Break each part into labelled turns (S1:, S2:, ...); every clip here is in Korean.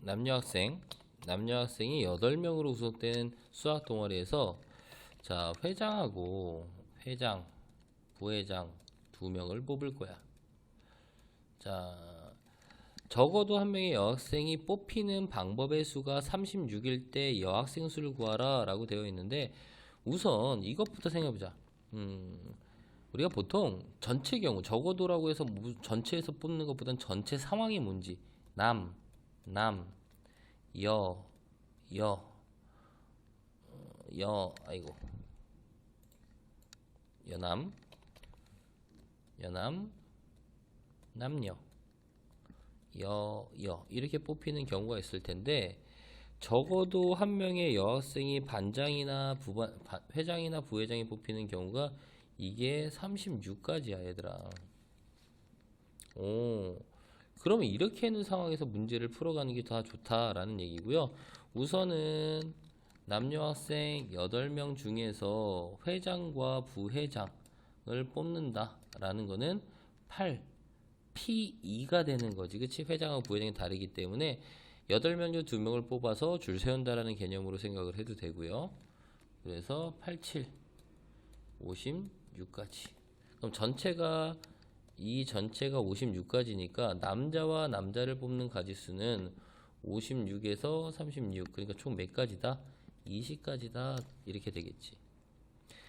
S1: 남녀 학생, 남녀 학생이 8명으로 구성된 수학 동아리에서 자, 회장하고 회장, 부회장 두 명을 뽑을 거야. 자, 적어도 한 명의 여학생이 뽑히는 방법의 수가 36일 때 여학생 수를 구하라 라고 되어 있는데 우선 이것부터 생각해보자. 음, 우리가 보통 전체 경우 적어도라고 해서 무- 전체에서 뽑는 것보단 전체 상황이 뭔지 남, 남, 여, 여, 어, 여, 아이고. 여남, 여남, 남녀, 여, 여. 이렇게 뽑히는 경우가 있을 텐데 적어도 한 명의 여학생이 반장이나 부반, 바- 회장이나 부회장이 뽑히는 경우가 이게 36까지야 얘들아. 오 그러면 이렇게 있는 상황에서 문제를 풀어가는 게 더 좋다라는 얘기고요 우선은 남녀 학생 8명 중에서 회장과 부회장을 뽑는다라는 거는 8 P2가 되는 거지. 그치? 회장하고 부회장이 다르기 때문에 8명 중 2명을 뽑아서 줄 세운다라는 개념으로 생각을 해도 되고요. 그래서 87, 56까지. 그럼 전체가 이 전체가 56까지니까 남자와 남자를 뽑는 가지수는 56에서 36. 그러니까 총 몇 가지다? 20까지다. 이렇게 되겠지.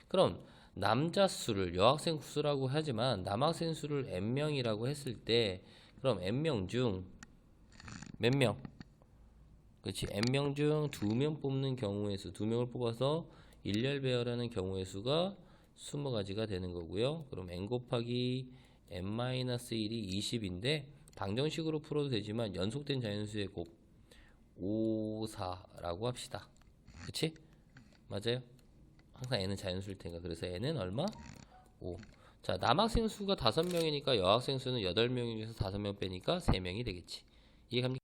S1: 그럼 남자 수를 여학생 수라고 하지만 남학생 수를 n명이라고 했을 때 그럼 n명 중 몇 명? 그렇지 n명 중 두 명 뽑는 경우의 수, 두 명을 뽑아서 일렬 배열하는 경우의 수가 20가지가 되는 거고요. 그럼 n 곱하기 n-1이 20인데 방정식으로 풀어도 되지만 연속된 자연수의 곱 5, 4라고 합시다. 그치? 맞아요? 항상 n은 자연수일 테니까 그래서 n은 얼마? 5. 자, 남학생 수가 5명이니까 여학생 수는 8명 중에서 5명 빼니까 3명이 되겠지. 이해갑니까?